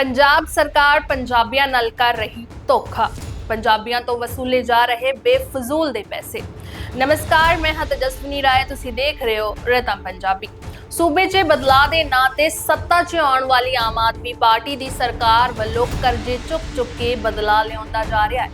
ਪੰਜਾਬ ਸਰਕਾਰ ਪੰਜਾਬੀਆਂ ਨਾਲ ਕਰ ਰਹੀ ਧੋਖਾ। ਪੰਜਾਬੀਆਂ ਤੋਂ ਵਸੂਲੇ ਜਾ ਰਹੇ ਬੇਫਜ਼ੂਲ ਦੇ ਪੈਸੇ। ਨਮਸਕਾਰ, ਮੈਂ ਹਾਂ ਤੇਜਸਵਨੀ ਰਾਏ, ਤੁਸੀਂ ਦੇਖ ਰਹੇ ਹੋ ਰਤਮ ਪੰਜਾਬੀ। ਸੂਬੇ 'ਚ ਬਦਲਾਅ ਦੇ ਨਾਂ ਤੇ ਸੱਤਾ 'ਚ ਆਉਣ ਵਾਲੀ ਆਮ ਆਦਮੀ ਪਾਰਟੀ ਦੀ ਸਰਕਾਰ ਵੱਲੋਂ ਕਰਜ਼ੇ ਚੁੱਕ ਚੁੱਕ ਕੇ ਬਦਲਾਅ ਲਿਆਉਂਦਾ ਜਾ ਰਿਹਾ ਹੈ।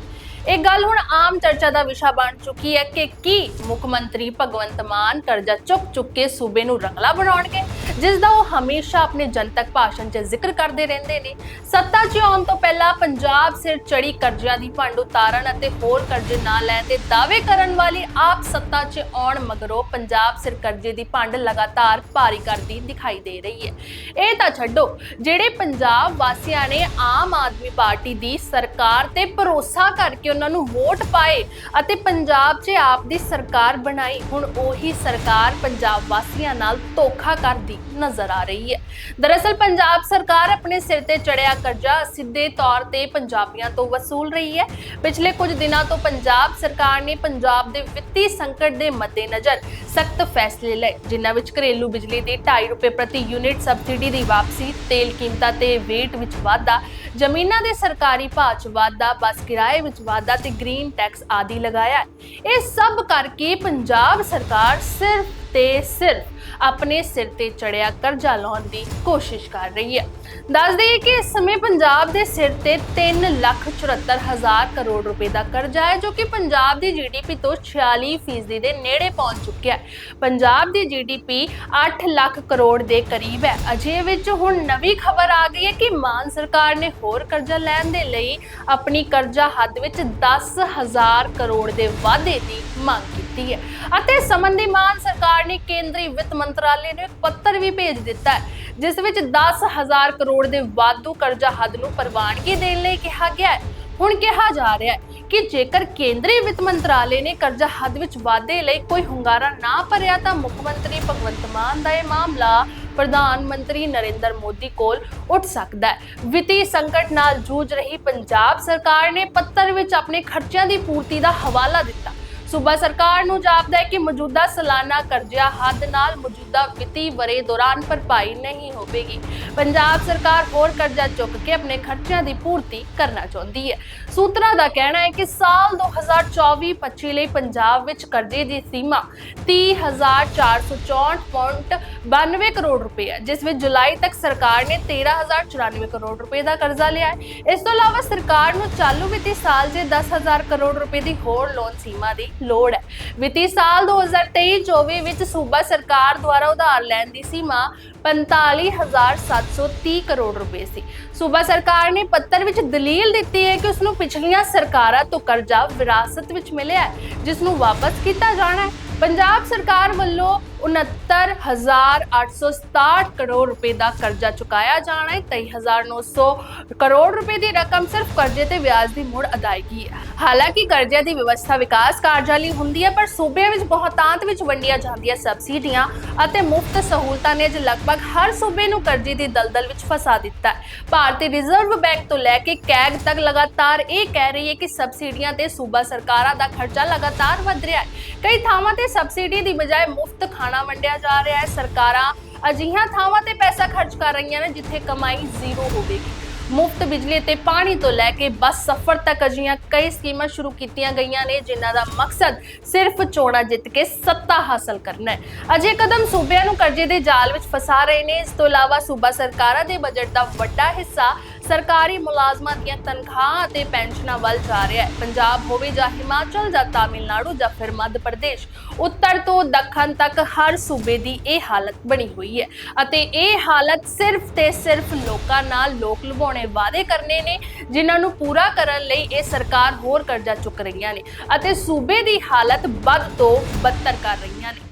ਇਹ ਗੱਲ ਹੁਣ ਆਮ ਚਰਚਾ ਦਾ ਵਿਸ਼ਾ ਬਣ ਚੁੱਕੀ ਹੈ ਕਿ ਕੀ ਮੁੱਖ ਮੰਤਰੀ ਭਗਵੰਤ ਮਾਨ ਕਰਜ਼ਾ ਚੁੱਕ ਚੁੱਕ ਕੇ ਸੂਬੇ ਨੂੰ ਰੰਗਲਾ ਬਣਾਉਣਗੇ, ਜਿਸ ਦਾ ਉਹ ਹਮੇਸ਼ਾ ਆਪਣੇ ਜਨਤਕ ਭਾਸ਼ਣ 'ਚ ਜ਼ਿਕਰ ਕਰਦੇ ਰਹਿੰਦੇ ਨੇ। ਸੱਤਾ 'ਚ ਆਉਣ ਤੋਂ ਪਹਿਲਾਂ ਪੰਜਾਬ ਸਿਰ ਚੜੀ ਕਰਜ਼ਿਆਂ ਦੀ ਭੰਡ ਉਤਾਰਨ ਅਤੇ ਹੋਰ ਕਰਜ਼ੇ ਨਾ ਲੈਣ ਦੇ ਦਾਅਵੇ ਕਰਨ ਵਾਲੀ ਆਪ ਸੱਤਾ 'ਚ ਆਉਣ ਮਗਰੋਂ ਪੰਜਾਬ ਸਿਰ ਕਰਜ਼ੇ ਦੀ ਭੰਡ ਲਗਾਤਾਰ ਭਾਰੀ ਕਰਦੀ ਦਿਖਾਈ ਦੇ ਰਹੀ ਹੈ। ਇਹ ਤਾਂ ਛੱਡੋ, ਜਿਹੜੇ ਪੰਜਾਬ ਵਾਸੀਆਂ ਨੇ ਆਮ ਆਦਮੀ ਪਾਰਟੀ ਦੀ ਸਰਕਾਰ ਤੇ ਭਰੋਸਾ ਕਰਕੇ ਉਹਨਾਂ ਨੂੰ ਵੋਟ ਪਾਏ ਅਤੇ ਪੰਜਾਬ 'ਚ ਆਪ ਦੀ ਸਰਕਾਰ ਬਣਾਈ। ਹੁਣ ਉਹੀ ਸਰਕਾਰ ਪੰਜਾਬ ਵਾਸੀਆਂ ਨਾਲ ਧੋਖਾ ਕਰਦੀ ਨਜ਼ਰ ਆ ਰਹੀ ਹੈ। ਦਰਅਸਲ ਪੰਜਾਬ ਸਰਕਾਰ ਆਪਣੇ ਸਿਰ ਤੇ ਚੜਿਆ ਕਰਜ਼ਾ ਸਿੱਧੇ ਤੌਰ ਤੇ ਪੰਜਾਬੀਆਂ ਤੋਂ ਵਸੂਲ ਰਹੀ ਹੈ। ਪਿਛਲੇ ਕੁਝ ਦਿਨਾਂ ਤੋਂ ਪੰਜਾਬ ਸਰਕਾਰ ਨੇ ਪੰਜਾਬ ਦੇ ਵਿੱਤੀ ਸੰਕਟ ਦੇ ਮੱਦੇਨਜ਼ਰ ਸਖਤ ਫੈਸਲੇ ਲਏ, ਜਿਨ੍ਹਾਂ ਵਿੱਚ ਘਰੇਲੂ ਬਿਜਲੀ ਦੀ 2.5 ਰੁਪਏ ਪ੍ਰਤੀ ਯੂਨਿਟ ਸਬਸਿਡੀ ਦੀ ਵਾਪਸੀ, ਤੇਲ ਕੀਮਤਾਂ ਤੇ ਵੇਟ ਵਿੱਚ ਵਾਧਾ ਜ਼ਮੀਨਾਂ ਦੇ ਸਰਕਾਰੀ ਭਾਅ 'ਚ ਵਾਧਾ, ਬੱਸ ਕਿਰਾਏ ਵਿੱਚ ਵਾਧਾ ਤੇ ਗ੍ਰੀਨ ਟੈਕਸ ਆਦਿ ਲਗਾਇਆ ਇਹ ਸਭ ਕਰਕੇ ਪੰਜਾਬ ਸਰਕਾਰ ਸਿਰਫ ਤੇ ਸਿਰਫ ਆਪਣੇ ਸਿਰ ਤੇ ਚੜਿਆ ਕਰਜ਼ਾ ਲਾਉਣ ਦੀ ਕੋਸ਼ਿਸ਼ ਕਰ ਰਹੀ ਹੈ। ਦੱਸ ਦਈਏ ਕਿ ਇਸ ਸਮੇਂ ਪੰਜਾਬ ਦੇ ਸਿਰ ਤੇ 3 ਲੱਖ 74 ਕਰੋੜ ਰੁਪਏ ਦਾ ਕਰਜ਼ਾ ਹੈ, ਜੋ ਕਿ ਪੰਜਾਬ ਦੀ ਜੀਡੀਪੀ ਤੋਂ 46% ਦੇ ਨੇੜੇ ਪਹੁੰਚ ਚੁੱਕਿਆ ਹੈ। ਪੰਜਾਬ ਦੀ ਜੀਡੀਪੀ 8 ਲੱਖ ਕਰੋੜ ਦੇ ਕਰੀਬ ਹੈ। ਅਜੇ ਵਿੱਚ ਹੁਣ ਨਵੀਂ ਖਬਰ ਆ ਗਈ ਹੈ ਕਿ ਮਾਨ ਸਰਕਾਰ ਨੇ ਹੋਰ ਕਰਜ਼ਾ ਲੈਣ ਦੇ ਲਈ ਆਪਣੀ ਕਰਜ਼ਾ ਹੱਦ ਵਿੱਚ 10000 ਕਰੋੜ ਦੇ ਵਾਧੇ ਦੀ ਮੰਗ ਕੀਤੀ ਹੈ। ਅਤੇ ਸੰਬੰਧੀ ਮਾਨ ਸਰਕਾਰ ਨੇ ਕੇਂਦਰੀ ਵਿੱਤ ਮੰਤਰਾਲੇ ਨੂੰ ਇੱਕ ਪੱਤਰ ਵੀ ਭੇਜ ਦਿੱਤਾ ਹੈ ਜਿਸ ਵਿੱਚ 10000 ਕਰੋੜ ਦੇ ਵਾਧੂ ਕਰਜ਼ਾ ਹੱਦ ਨੂੰ ਪ੍ਰਵਾਨਗੀ ਦੇਣ ਲਈ ਕਿਹਾ ਗਿਆ ਹੈ। ਹੁਣ ਕਿਹਾ ਜਾ ਰਿਹਾ ਹੈ ਕਿ ਜੇਕਰ ਕੇਂਦਰੀ ਵਿੱਤ ਮੰਤਰਾਲੇ ਨੇ ਕਰਜ਼ਾ ਹੱਦ ਵਿੱਚ ਵਾਧੇ ਲਈ ਕੋਈ ਹੁੰਗਾਰਾ ਨਾ ਭਰਿਆ ਤਾਂ ਮੁੱਖ ਮੰਤਰੀ ਭਗਵੰਤ ਮਾਨ ਦਾ ਇਹ ਮਾਮਲਾ ਪ੍ਰਧਾਨ ਮੰਤਰੀ ਨਰਿੰਦਰ ਮੋਦੀ ਕੋਲ ਉੱਠ ਸਕਦਾ ਹੈ। ਵਿੱਤੀ ਸੰਕਟ ਨਾਲ ਜੂਝ ਰਹੀ ਪੰਜਾਬ ਸਰਕਾਰ ਨੇ ਪੱਤਰ ਵਿੱਚ ਆਪਣੇ ਖਰਚਿਆਂ ਦੀ ਪੂਰਤੀ ਦਾ ਹਵਾਲਾ ਦਿੱਤਾ। ਸੂਬਾ ਸਰਕਾਰ ਨੂੰ ਜਾਪਦਾ ਹੈ ਕਿ ਮੌਜੂਦਾ ਸਾਲਾਨਾ ਕਰਜ਼ਾ ਹੱਦ ਨਾਲ ਮੌਜੂਦਾ ਵਿੱਤੀ ਵਰੇ ਦੌਰਾਨ ਭਰਪਾਈ ਨਹੀਂ ਹੋਵੇਗੀ। ਪੰਜਾਬ ਸਰਕਾਰ ਹੋਰ ਕਰਜ਼ਾ ਚੁੱਕ ਕੇ ਆਪਣੇ ਖਰਚਿਆਂ ਦੀ ਪੂਰਤੀ ਕਰਨਾ ਚਾਹੁੰਦੀ ਹੈ। ਸੂਤਰਾਂ ਦਾ ਕਹਿਣਾ ਹੈ ਕਿ ਸਾਲ 2024-25 ਲਈ ਪੰਜਾਬ ਵਿੱਚ ਕਰਜ਼ੇ ਦੀ ਸੀਮਾ 30464.92 ਕਰੋੜ ਰੁਪਏ ਹੈ, ਜਿਸ ਵਿੱਚ ਜੁਲਾਈ ਤੱਕ ਸਰਕਾਰ ਨੇ 13094 ਕਰੋੜ ਰੁਪਏ ਦਾ ਕਰਜ਼ਾ ਲਿਆ ਹੈ। ਇਸ ਤੋਂ ਇਲਾਵਾ ਸਰਕਾਰ ਨੂੰ ਚਾਲੂ ਵਿੱਤੀ ਸਾਲ 'ਚ 10000 ਕਰੋੜ ਰੁਪਏ ਦੀ ਹੋਰ ਲੋਨ ਸੀਮਾ ਦੀ ਲੋੜ ਹੈ। ਵਿੱਤੀ ਸਾਲ 2023-24 ਵਿੱਚ ਸੂਬਾ ਸਰਕਾਰ ਦੁਆਰਾ ਉਧਾਰ ਲੈਣ ਦੀ ਸੀਮਾ 45730 ਕਰੋੜ ਰੁਪਏ ਸੀ। ਸੂਬਾ ਸਰਕਾਰ ਨੇ ਪੱਤਰ ਵਿੱਚ ਦਲੀਲ ਦਿੱਤੀ ਹੈ ਕਿ ਉਸ ਨੂੰ ਪਿਛਲੀਆਂ ਸਰਕਾਰਾਂ ਤੋਂ ਕਰਜ਼ਾ ਵਿਰਾਸਤ ਵਿੱਚ ਮਿਲਿਆ ਹੈ ਜਿਸ ਨੂੰ ਵਾਪਸ ਕੀਤਾ ਜਾਣਾ ਹੈ। ਪੰਜਾਬ ਸਰਕਾਰ ਵੱਲੋਂ 69867 ਕਰੋੜ ਰੁਪਏ ਦਾ ਕਰਜ਼ਾ ਚੁਕਾਇਆ ਜਾਣਾ ਹੈ। 23900 ਕਰੋੜ ਰੁਪਏ ਦੀ ਰਕਮ ਸਿਰਫ ਕਰਜ਼ੇ ਤੇ ਵਿਆਜ ਦੀ ਮੁੜ ਅਦਾਇਗੀ ਹੈ। ਹਾਲਾਂਕਿ ਕਰਜ਼ੇ ਦੀ ਵਿਵਸਥਾ ਵਿਕਾਸ ਕਾਰਜਾਂ ਲਈ ਹੁੰਦੀ ਹੈ, ਪਰ ਸੂਬਿਆਂ ਵਿੱਚ ਬਹੁਤਾਂਤ ਵਿੱਚ ਵੰਡੀਆਂ ਜਾਂਦੀਆਂ ਸਬਸਿਡੀਆਂ ਅਤੇ ਮੁਫਤ ਸਹੂਲਤਾਂ ਨੇ ਅੱਜ ਲਗਭਗ ਹਰ ਸੂਬੇ ਨੂੰ ਕਰਜ਼ੇ ਦੀ ਦਲਦਲ ਵਿੱਚ ਫਸਾ ਦਿੱਤਾ ਹੈ। ਭਾਰਤੀ ਰਿਜ਼ਰਵ ਬੈਂਕ ਤੋਂ ਲੈ ਕੇ ਕੈਗ ਤੱਕ ਲਗਾਤਾਰ ਇਹ ਕਹਿ ਰਹੀ ਹੈ ਕਿ ਸਬਸਿਡੀਆਂ ਤੇ ਸੂਬਾ ਸਰਕਾਰਾਂ ਦਾ ਖਰਚਾ ਲਗਾਤਾਰ ਵਧ ਰਿਹਾ ਹੈ। ਕਈ ਥਾਵਾਂ ਤੇ ਸਬਸਿਡੀ ਦੀ ਬਜਾਏ ਮੁਫਤ ਖਾਣਾ ਵੰਡਿਆ ਜਾ ਰਿਹਾ ਹੈ। ਸਰਕਾਰਾਂ ਅਜਿਹੀਆਂ ਥਾਵਾਂ ਤੇ ਪੈਸਾ ਖਰਚ ਕਰ ਰਹੀਆਂ ਨੇ ਜਿੱਥੇ ਕਮਾਈ ਜ਼ੀਰੋ ਹੋਵੇਗੀ। ਮੁਫਤ ਬਿਜਲੀ ਤੇ ਪਾਣੀ ਤੋਂ ਲੈ ਕੇ ਬੱਸ ਸਫ਼ਰ ਤੱਕ ਅਜਿਹੀਆਂ ਕਈ ਸਕੀਮਾਂ ਸ਼ੁਰੂ ਕੀਤੀਆਂ ਗਈਆਂ ਨੇ, ਜਿਨ੍ਹਾਂ ਦਾ ਮਕਸਦ ਸਿਰਫ ਚੋਣਾਂ ਜਿੱਤ ਕੇ ਸੱਤਾ ਹਾਸਲ ਕਰਨਾ ਹੈ। ਅਜੇ ਕਦਮ ਸੂਬਿਆਂ ਨੂੰ ਕਰਜ਼ੇ ਦੇ ਜਾਲ ਵਿੱਚ ਫਸਾ ਰਹੇ ਨੇ। ਇਸ ਤੋਂ ਇਲਾਵਾ ਸੂਬਾ ਸਰਕਾਰਾਂ ਦੇ ਬਜਟ ਦਾ ਵੱਡਾ ਹਿੱਸਾ ਸਰਕਾਰੀ ਮੁਲਾਜ਼ਮਾਂ ਦੀਆਂ ਤਨਖਾਹਾਂ ਅਤੇ ਪੈਨਸ਼ਨਾਂ ਵੱਲ ਜਾ ਰਿਹਾ ਹੈ। ਪੰਜਾਬ ਹੋਵੇ ਜਾਂ ਹਿਮਾਚਲ ਜਾਂ ਤਾਮਿਲਨਾਡੂ ਜਾਂ ਫਿਰ ਮੱਧ ਪ੍ਰਦੇਸ਼, ਉੱਤਰ ਤੋਂ ਦੱਖਣ ਤੱਕ ਹਰ ਸੂਬੇ ਦੀ ਇਹ ਹਾਲਤ ਬਣੀ ਹੋਈ ਹੈ ਅਤੇ ਇਹ ਹਾਲਤ ਸਿਰਫ ਤੇ ਸਿਰਫ ਲੋਕਾਂ ਨਾਲ ਲੋਕ ਲੁਭਾਉਣੇ ਵਾਅਦੇ ਕਰਨੇ ਨੇ, ਜਿਨ੍ਹਾਂ ਨੂੰ ਪੂਰਾ ਕਰਨ ਲਈ ਇਹ ਸਰਕਾਰ ਹੋਰ ਕਰਜ਼ਾ ਚੁੱਕ ਰਹੀਆਂ ਨੇ ਅਤੇ ਸੂਬੇ ਦੀ ਹਾਲਤ ਵੱਧ ਤੋਂ ਬੱਤਰ ਕਰ ਰਹੀਆਂ ਨੇ।